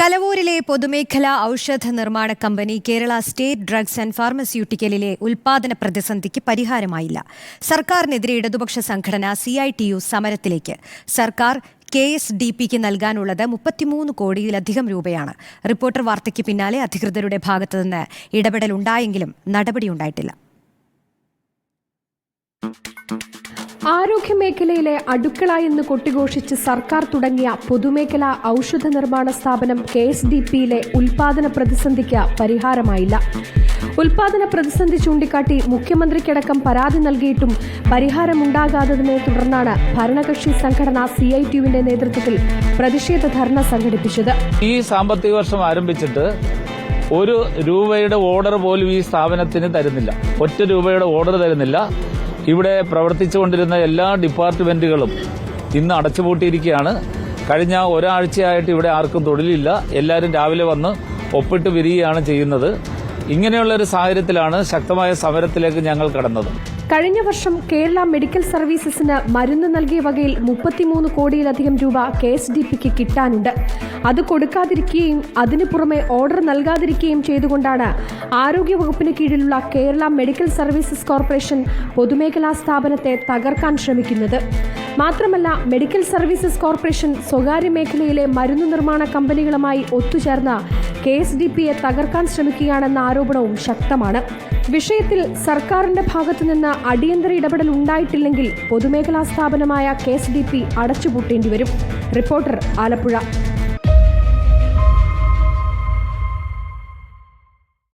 കലവൂരിലെ പൊതുമേഖലാ ഔഷധ നിർമ്മാണ company Kerala state drugs and ഫാർമസ്യൂട്ടിക്കലിലെ ഉൽപാദന പ്രതിസന്ധിക്ക് പരിഹാരമായില്ല. സർക്കാരിനെതിരെ ഇടതുപക്ഷ സംഘടന സി ഐ ടി യു സമരത്തിലേക്ക്. സർക്കാർ കെ എസ് ഡി പിക്ക് നൽകാനുള്ളത് മുപ്പത്തിമൂന്ന് കോടിയിലധികം രൂപയാണ്. റിപ്പോർട്ടർ വാർത്തയ്ക്ക് പിന്നാലെ അധികൃതരുടെ ഭാഗത്തുനിന്ന് ഇടപെടലുണ്ടായെങ്കിലും നടപടിയുണ്ടായിട്ടില്ല. ആരോഗ്യമേഖലയിലെ അടുക്കള എന്ന് കൊട്ടിഘോഷിച്ച് സർക്കാർ തുടങ്ങിയ പൊതുമേഖലാ ഔഷധ നിർമ്മാണ സ്ഥാപനം കെ എസ് ഡി പിയിലെ ഉൽപാദന പ്രതിസന്ധിക്ക് പരിഹാരമായില്ല. ഉൽപാദന പ്രതിസന്ധി ചൂണ്ടിക്കാട്ടി മുഖ്യമന്ത്രിക്കടക്കം പരാതി നൽകിയിട്ടും പരിഹാരമുണ്ടാകാത്തതിനെ തുടർന്നാണ് ഭരണകക്ഷി സംഘടന സി ഐ ടിയുവിന്റെ നേതൃത്വത്തിൽ പ്രതിഷേധ ധർണ സംഘടിപ്പിച്ചത്. ഈ സാമ്പത്തിക വർഷം ആരംഭിച്ചിട്ട് ഒരു രൂപയുടെ ഓർഡർ പോലും ഈ സ്ഥാപനത്തിന് തരുന്നില്ല. ഒറ്റ രൂപയുടെ ഓർഡർ തരുന്നില്ല. ഇവിടെ പ്രവർത്തിച്ചുകൊണ്ടിരുന്ന എല്ലാ ഡിപ്പാർട്ട്മെന്റുകളും ഇന്ന് അടച്ചുപൂട്ടിയിരിക്കുകയാണ്. കഴിഞ്ഞ ഒരാഴ്ചയായിട്ട് ഇവിടെ ആർക്കും തൊഴിലില്ല. എല്ലാവരും രാവിലെ വന്ന് ഒപ്പിട്ട് വിരിയുകയാണ് ചെയ്യുന്നത്. ഇങ്ങനെയുള്ള ഒരു സാഹചര്യത്തിലാണ് ശക്തമായ സമരത്തിലേക്ക് ഞങ്ങൾ കടന്നത്. കഴിഞ്ഞ വർഷം കേരള മെഡിക്കൽ സർവീസസിന് മരുന്ന് നൽകിയ വകയിൽ മുപ്പത്തിമൂന്ന് കോടിയിലധികം രൂപ കെ എസ് ഡി പിക്ക് കിട്ടാനുണ്ട്. അത് കൊടുക്കാതിരിക്കുകയും അതിനു പുറമെ ഓർഡർ നൽകാതിരിക്കുകയും ചെയ്തുകൊണ്ടാണ് ആരോഗ്യവകുപ്പിന് കീഴിലുള്ള കേരള മെഡിക്കൽ സർവീസസ് കോർപ്പറേഷൻ പൊതുമേഖലാ സ്ഥാപനത്തെ തകർക്കാൻ ശ്രമിക്കുന്നത്. മാത്രമല്ല മെഡിക്കൽ സർവീസസ് കോർപ്പറേഷൻ സ്വകാര്യ മേഖലയിലെ മരുന്ന് നിർമ്മാണ കമ്പനികളുമായി ഒത്തുചേർന്ന് കെ എസ് ഡി പിയെ തകർക്കാൻ ശ്രമിക്കുകയാണെന്ന ആരോപണവും ശക്തമാണ്. വിഷയത്തിൽ സർക്കാരിന്റെ ഭാഗത്തുനിന്ന് അടിയന്തര ഇടപെടൽ ഉണ്ടായിട്ടില്ലെങ്കിൽ പൊതുമേഖലാ സ്ഥാപനമായ കെ എസ് ഡി പി അടച്ചുപൂട്ടേണ്ടി വരും റിപ്പോർട്ടർ ആലപ്പുഴ.